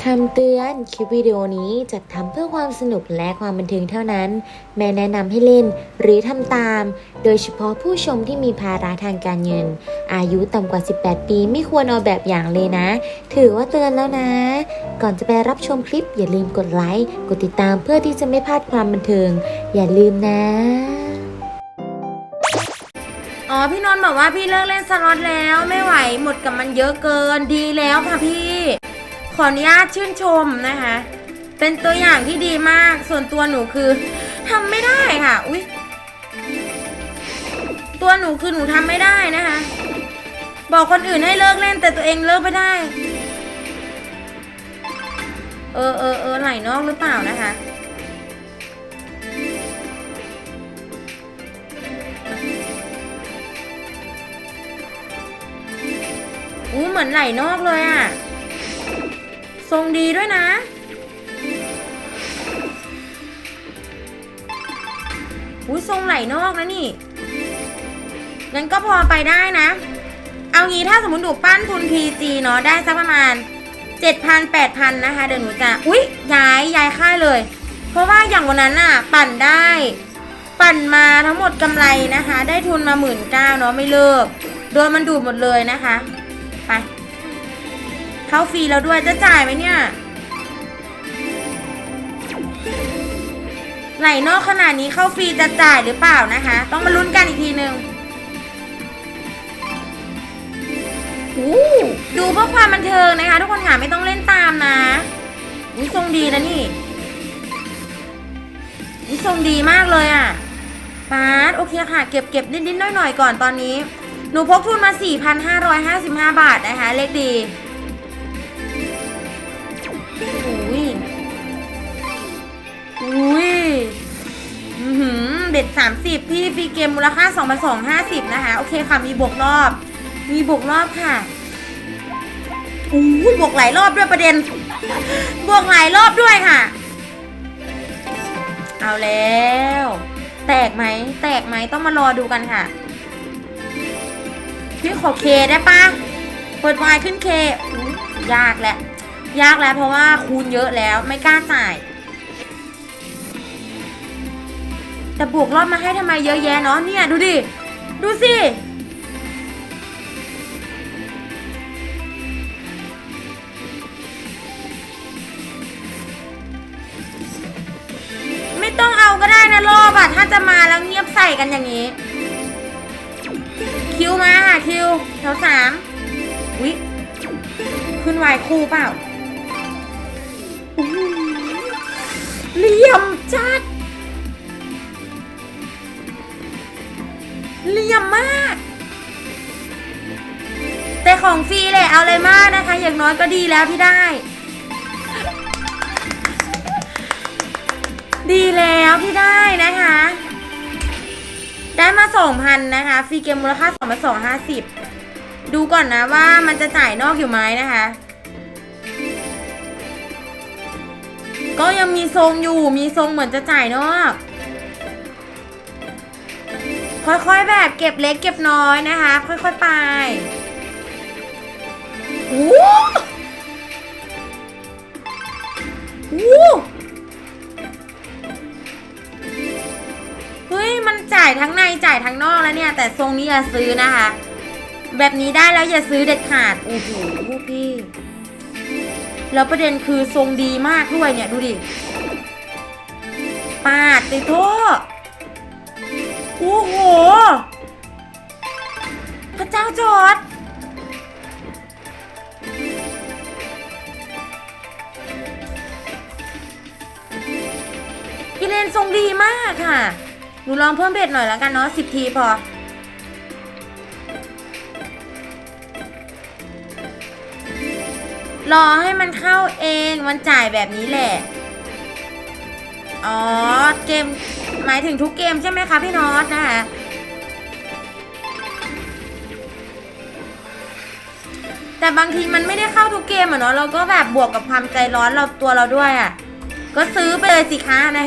คำเตือนคลิปวิดีโอนี้จัดทำเพื่อความสนุกและความบันเทิงเท่านั้น แม่แนะนำให้เล่นหรือทำตาม โดยเฉพาะผู้ชมที่มีภาระทางการเงิน อายุต่ำกว่า 18 ปีไม่ควรเอาแบบอย่างเลยนะ ถือว่าเตือนแล้วนะ ก่อนจะไปรับชมคลิปอย่าลืมกดไลค์ กดติดตามเพื่อที่จะไม่พลาดความบันเทิง อย่าลืมนะ อ๋อพี่นนท์บอกว่าพี่เลิกเล่นสล็อตแล้วไม่ไหวหมดกับมันเยอะเกินดีแล้วค่ะพี่ ขออนุญาตชื่นชมนะคะ เป็นตัวอย่างที่ดีมาก ส่วนตัวหนูคือทำไม่ได้ค่ะ อุ๊ย ตัวหนูคือหนูทำไม่ได้นะคะ บอกคนอื่นให้เลิกเล่นแต่ตัวเองเลิกไม่ได้ เออเออเออไหลนอกหรือเปล่านะคะ อู้เหมือนไหลนอกเลยอะ ทรงดีด้วยนะ อุ้ยทรงไหลนอกนะนี่ งั้นก็พอไปได้นะ เอางี้ถ้าสมมติหนูปั้นทุน PG เนาะได้สักประมาณ 7,000 8,000 นะคะ เดี๋ยวหนูจะ อุ๊ยย้ายย้ายค่ายเลย เพราะว่าอย่างวันนั้นน่ะปั่นได้ ปั่นมาทั้งหมดกำไรนะคะ ได้ทุนมาหมื่นเก้าเนาะไม่เลิก โดนมันดูดหมดเลยนะคะ ไป เข้าฟรีแล้วด้วยจะจ่ายไหมเนี่ย ไหลนอกขนาดนี้เข้าฟรีจะจ่ายหรือเปล่านะคะ ต้องมาลุ้นกันอีกทีหนึ่งอู้ดูเพื่อความบันเทิงนะคะ ทุกคนค่ะไม่ต้องเล่นตามนะอุ้ยทรงดีนะนี่อุ้ยทรงดีมากเลยอะปาร์ตโอเคค่ะ เก็บเก็บนิดๆหน่อยๆก่อนตอนนี้ หนูพกทุนมา 4,555 บาทนะคะ เลขดี อุ้ยอือหือเด็ด30พี่ฟรีเกมมูลค่า2,250นะคะ โอเคค่ะ มีบวกรอบ มีบวกรอบค่ะอู้บวกหลายรอบด้วยประเด็น บวกหลายรอบด้วยค่ะ เอาแล้ว แตกไหม แตกไหมต้องมารอดูกันค่ะ พี่ขอเคได้ปะเปิดวน์ขึ้นเคอุ๊ยยากแหละ ยากแล้วเพราะว่าคูณเยอะแล้วไม่กล้าจ่าย แต่บวกรอบมาให้ทำไมเยอะแยะเนาะเนี่ยดูดิ ดูสิไม่ต้องเอาก็ได้นะรอบอะถ้าจะมาแล้วเงียบใส่กันอย่างนี้ คิวมาค่ะคิวแถวสามวิขึ้นวายคู่เปล่า เอาเลยมากนะคะ อย่างน้อยก็ดีแล้วที่ได้ ดีแล้วที่ได้นะคะ ได้มาสองพันนะคะฟรีเกมมูลค่าสองพันสองห้าสิบดูก่อนนะว่ามันจะจ่ายนอกอยู่ไหมนะคะ ก็ยังมีทรงอยู่มีทรงเหมือนจะจ่ายนอกค่อยๆแบบเก็บเล็กเก็บน้อยนะคะ ค่อยๆไป จ่ายทั้งในจ่ายทั้งนอกแล้วเนี่ย แต่ทรงนี้อย่าซื้อนะคะ แบบนี้ได้แล้วอย่าซื้อเด็ดขาดโอ้โหพี่ แล้วประเด็นคือทรงดีมากด้วยเนี่ยดูดิปาดติโทษโอ้โห พระเจ้าจอดกิเลนทรงดีมากค่ะ หนูลองเพิ่มเบ็ดหน่อยแล้วกันเนาะสิบทีพอ รอให้มันเข้าเองมันจ่ายแบบนี้แหละ อ๋อ เกม หมายถึงทุกเกมใช่ไหมคะพี่นอตนะคะแต่บางทีมันไม่ได้เข้าทุกเกมอะเนาะเราก็แบบบวกกับความใจร้อนเราตัวเราด้วยอะก็ซื้อไปเลยสิคะนะ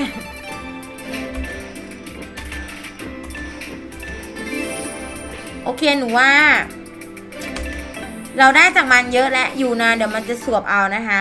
โอเคหนูว่า เราได้จากมันเยอะและอยู่นานเดี๋ยวมันจะสวบเอานะคะ